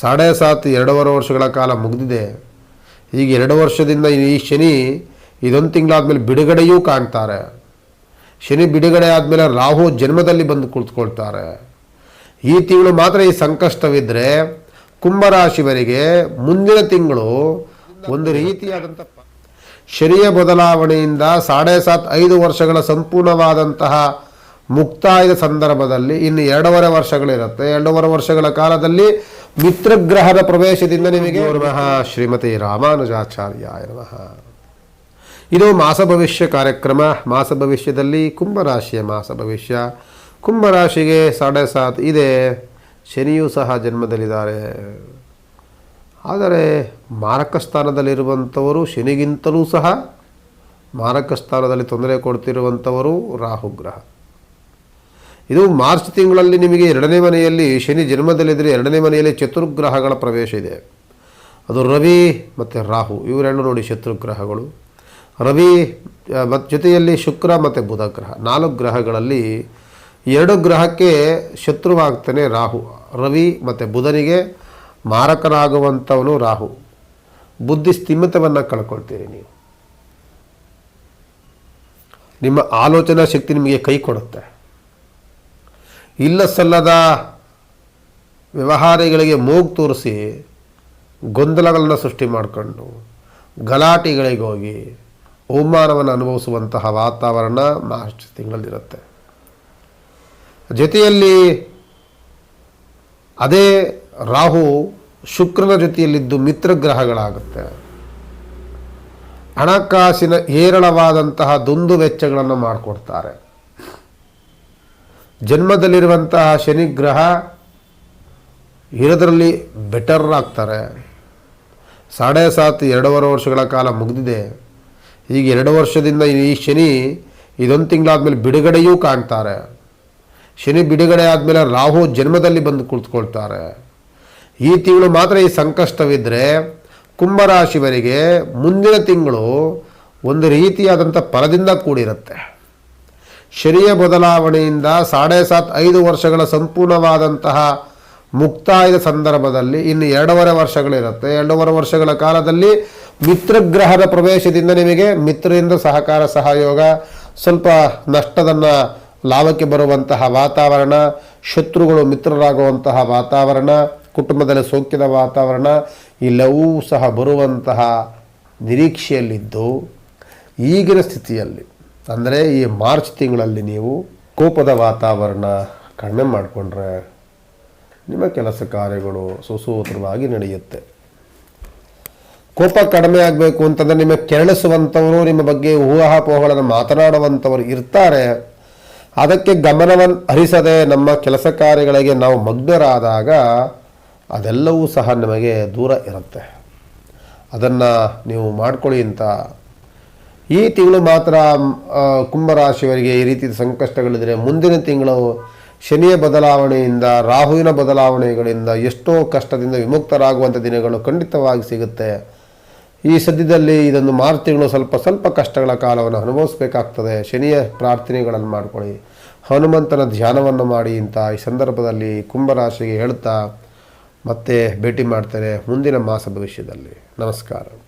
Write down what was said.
ಸಾಡೆ ಸಾತ್ ಎರಡೂವರೆ ವರ್ಷಗಳ ಕಾಲ ಮುಗಿದಿದೆ. ಈಗ ಎರಡು ವರ್ಷದಿಂದ ಈ ಶನಿ ಇದೊಂದು ತಿಂಗಳಾದಮೇಲೆ ಬಿಡುಗಡೆಯೂ ಕಾಣ್ತಾರೆ. ಶನಿ ಬಿಡುಗಡೆ ಆದಮೇಲೆ ರಾಹು ಜನ್ಮದಲ್ಲಿ ಬಂದು ಕುಳಿತುಕೊಳ್ತಾರೆ. ಈ ತಿಂಗಳು ಮಾತ್ರ ಈ ಸಂಕಷ್ಟವಿದ್ದರೆ ಕುಂಭರಾಶಿವರಿಗೆ ಮುಂದಿನ ತಿಂಗಳು ಒಂದು ರೀತಿಯಾದಂಥ ಶನಿಯ ಬದಲಾವಣೆಯಿಂದ ಸಾಡೆ ಸಾತ್ ಐದು ವರ್ಷಗಳ ಸಂಪೂರ್ಣವಾದಂತಹ ಮುಕ್ತಾಯದ ಸಂದರ್ಭದಲ್ಲಿ ಇನ್ನು ಎರಡೂವರೆ ವರ್ಷಗಳಿರುತ್ತೆ. ಎರಡೂವರೆ ವರ್ಷಗಳ ಕಾಲದಲ್ಲಿ ಮಿತ್ರಗ್ರಹದ ಪ್ರವೇಶದಿಂದ ನಿಮಗೆ ನಮಃ ಶ್ರೀಮತಿ ರಾಮಾನುಜಾಚಾರ್ಯ ನಮಃ. ಇದು ಮಾಸ ಭವಿಷ್ಯ ಕಾರ್ಯಕ್ರಮ. ಮಾಸ ಭವಿಷ್ಯದಲ್ಲಿ ಕುಂಭರಾಶಿಯ ಮಾಸ ಭವಿಷ್ಯ. ಕುಂಭರಾಶಿಗೆ ಸಾಡೆ ಸಾತ್ ಇದೆ. ಶನಿಯೂ ಸಹ ಜನ್ಮದಲ್ಲಿದ್ದಾರೆ. ಆದರೆ ಮಾರಕ ಸ್ಥಾನದಲ್ಲಿರುವಂಥವರು ಶನಿಗಿಂತಲೂ ಸಹ ಮಾರಕ ಸ್ಥಾನದಲ್ಲಿ ತೊಂದರೆ ಕೊಡ್ತಿರುವಂಥವರು ರಾಹುಗ್ರಹ ಇದು ಮಾರ್ಚ್ ತಿಂಗಳಲ್ಲಿ ನಿಮಗೆ ಎರಡನೇ ಮನೆಯಲ್ಲಿ ಶನಿ ಜನ್ಮದಲ್ಲಿದ್ದರೆ ಎರಡನೇ ಮನೆಯಲ್ಲಿ ಚತುರ್ಗ್ರಹಗಳ ಪ್ರವೇಶ ಇದೆ. ಅದು ರವಿ ಮತ್ತು ರಾಹು ಇವರೆರಡು ನೋಡಿ ಶತ್ರುಗ್ರಹಗಳು. ರವಿ ಮತ್ತು ಜೊತೆಯಲ್ಲಿ ಶುಕ್ರ ಮತ್ತು ಬುಧ ಗ್ರಹ. ನಾಲ್ಕು ಗ್ರಹಗಳಲ್ಲಿ ಎರಡು ಗ್ರಹಕ್ಕೆ ಶತ್ರುವಾಗ್ತಾನೆ ರಾಹು. ರವಿ ಮತ್ತು ಬುಧನಿಗೆ ಮಾರಕನಾಗುವಂಥವನು ರಾಹು. ಬುದ್ಧಿ ಸ್ಥಿಮಿತವನ್ನು ಕಳ್ಕೊಳ್ತೀರಿ ನೀವು. ನಿಮ್ಮ ಆಲೋಚನಾ ಶಕ್ತಿ ನಿಮಗೆ ಕೈ ಕೊಡುತ್ತೆ. ಇಲ್ಲ ಸಲ್ಲದ ವ್ಯವಹಾರಗಳಿಗೆ ಮೂಗು ತೋರಿಸಿ ಗೊಂದಲಗಳನ್ನು ಸೃಷ್ಟಿ ಮಾಡಿಕೊಂಡು ಗಲಾಟೆಗಳಿಗೋಗಿ ಅವಮಾನವನ್ನು ಅನುಭವಿಸುವಂತಹ ವಾತಾವರಣ ಮಾರ್ಚ್ ತಿಂಗಳಲ್ಲಿರುತ್ತೆ. ಜೊತೆಯಲ್ಲಿ ಅದೇ ರಾಹು ಶುಕ್ರನ ಜೊತೆಯಲ್ಲಿದ್ದು ಮಿತ್ರಗ್ರಹಗಳಾಗುತ್ತೆ ಹಣಕಾಸಿನ ಹೇರಳವಾದಂತಹ ದುಂದು ವೆಚ್ಚಗಳನ್ನು ಮಾಡಿಕೊಡ್ತಾರೆ. ಜನ್ಮದಲ್ಲಿರುವಂತಹ ಶನಿಗ್ರಹ ಇರೋದರಲ್ಲಿ ಬೆಟರ್ ಆಗ್ತಾರೆ. ಸಾಡೆ ಸಾತ್ ಎರಡೂವರೆ ವರ್ಷಗಳ ಕಾಲ ಮುಗಿದಿದೆ. ಈಗ ಎರಡು ವರ್ಷದಿಂದ ಈ ಶನಿ ಇದೊಂದು ತಿಂಗಳಾದಮೇಲೆ ಬಿಡುಗಡೆಯೂ ಕಾಣ್ತಾರೆ. ಶನಿ ಬಿಡುಗಡೆ ಆದಮೇಲೆ ರಾಹು ಜನ್ಮದಲ್ಲಿ ಬಂದು ಕುಳಿತುಕೊಳ್ತಾರೆ. ಈ ತಿಂಗಳು ಮಾತ್ರ ಈ ಸಂಕಷ್ಟವಿದ್ದರೆ ಕುಂಭರಾಶಿವರಿಗೆ ಮುಂದಿನ ತಿಂಗಳು ಒಂದು ರೀತಿಯಾದಂಥ ಪರದಿಂದ ಕೂಡಿರುತ್ತೆ. ಶನಿಯ ಬದಲಾವಣೆಯಿಂದ ಸಾಡೆ ಸಾತ್ ಐದು ವರ್ಷಗಳ ಸಂಪೂರ್ಣವಾದಂತಹ ಮುಕ್ತಾಯದ ಸಂದರ್ಭದಲ್ಲಿ ಇನ್ನು ಎರಡೂವರೆ ವರ್ಷಗಳಿರುತ್ತೆ. ಎರಡೂವರೆ ವರ್ಷಗಳ ಕಾಲದಲ್ಲಿ ಮಿತ್ರಗ್ರಹದ ಪ್ರವೇಶದಿಂದ ನಿಮಗೆ ಮಿತ್ರರಿಂದ ಸಹಕಾರ ಸಹಯೋಗ, ಸ್ವಲ್ಪ ನಷ್ಟದನ್ನು ಲಾಭಕ್ಕೆ ಬರುವಂತಹ ವಾತಾವರಣ, ಶತ್ರುಗಳು ಮಿತ್ರರಾಗುವಂತಹ ವಾತಾವರಣ, ಕುಟುಂಬದಲ್ಲಿ ಸೋಂಕಿನ ವಾತಾವರಣ, ಇಲ್ಲವೂ ಸಹ ಬರುವಂತಹ ನಿರೀಕ್ಷೆಯಲ್ಲಿದ್ದು ಈಗಿನ ಸ್ಥಿತಿಯಲ್ಲಿ ಅಂದರೆ ಈ ಮಾರ್ಚ್ ತಿಂಗಳಲ್ಲಿ ನೀವು ಕೋಪದ ವಾತಾವರಣ ಕಡಿಮೆ ಮಾಡಿಕೊಂಡ್ರೆ ನಿಮ್ಮ ಕೆಲಸ ಕಾರ್ಯಗಳು ಸುಸೂತ್ರವಾಗಿ ನಡೆಯುತ್ತೆ. ಕೋಪ ಕಡಿಮೆ ಆಗಬೇಕು ಅಂತಂದರೆ ನಿಮಗೆ ಕೆರಳಿಸುವಂಥವರು, ನಿಮ್ಮ ಬಗ್ಗೆ ಊಹಾಪೋಹಗಳನ್ನು ಮಾತನಾಡುವಂಥವರು ಇರ್ತಾರೆ. ಅದಕ್ಕೆ ಗಮನವನ್ನು ಹರಿಸದೆ ನಮ್ಮ ಕೆಲಸ ಕಾರ್ಯಗಳಿಗೆ ನಾವು ಮಗ್ನರಾದಾಗ ಅದೆಲ್ಲವೂ ಸಹ ನಿಮಗೆ ದೂರ ಇರುತ್ತೆ. ಅದನ್ನು ನೀವು ಮಾಡ್ಕೊಳ್ಳಿ ಅಂತ ಈ ತಿಂಗಳು ಮಾತ್ರ ಕುಂಭರಾಶಿಯವರಿಗೆ ಈ ರೀತಿ ಸಂಕಷ್ಟಗಳಿದ್ರೆ ಮುಂದಿನ ತಿಂಗಳು ಶನಿಯ ಬದಲಾವಣೆಯಿಂದ, ರಾಹುವಿನ ಬದಲಾವಣೆಗಳಿಂದ ಎಷ್ಟೋ ಕಷ್ಟದಿಂದ ವಿಮುಕ್ತರಾಗುವಂಥ ದಿನಗಳು ಖಂಡಿತವಾಗಿ ಸಿಗುತ್ತೆ. ಈ ಸದ್ಯದಲ್ಲಿ ಇದೊಂದು ಮಾರ್ಚ್ ತಿಂಗಳು ಸ್ವಲ್ಪ ಸ್ವಲ್ಪ ಕಷ್ಟಗಳ ಕಾಲವನ್ನು ಅನುಭವಿಸಬೇಕಾಗ್ತದೆ. ಶನಿಯ ಪ್ರಾರ್ಥನೆಗಳನ್ನು ಮಾಡಿಕೊಳ್ಳಿ. ಹನುಮಂತನ ಧ್ಯಾನವನ್ನು ಮಾಡಿ ಅಂತ ಈ ಸಂದರ್ಭದಲ್ಲಿ ಕುಂಭರಾಶಿಗೆ ಹೇಳ್ತಾ ಮತ್ತೆ ಭೇಟಿ ಮಾಡ್ತಾರೆ ಮುಂದಿನ ಮಾಸ ಭವಿಷ್ಯದಲ್ಲಿ. ನಮಸ್ಕಾರ.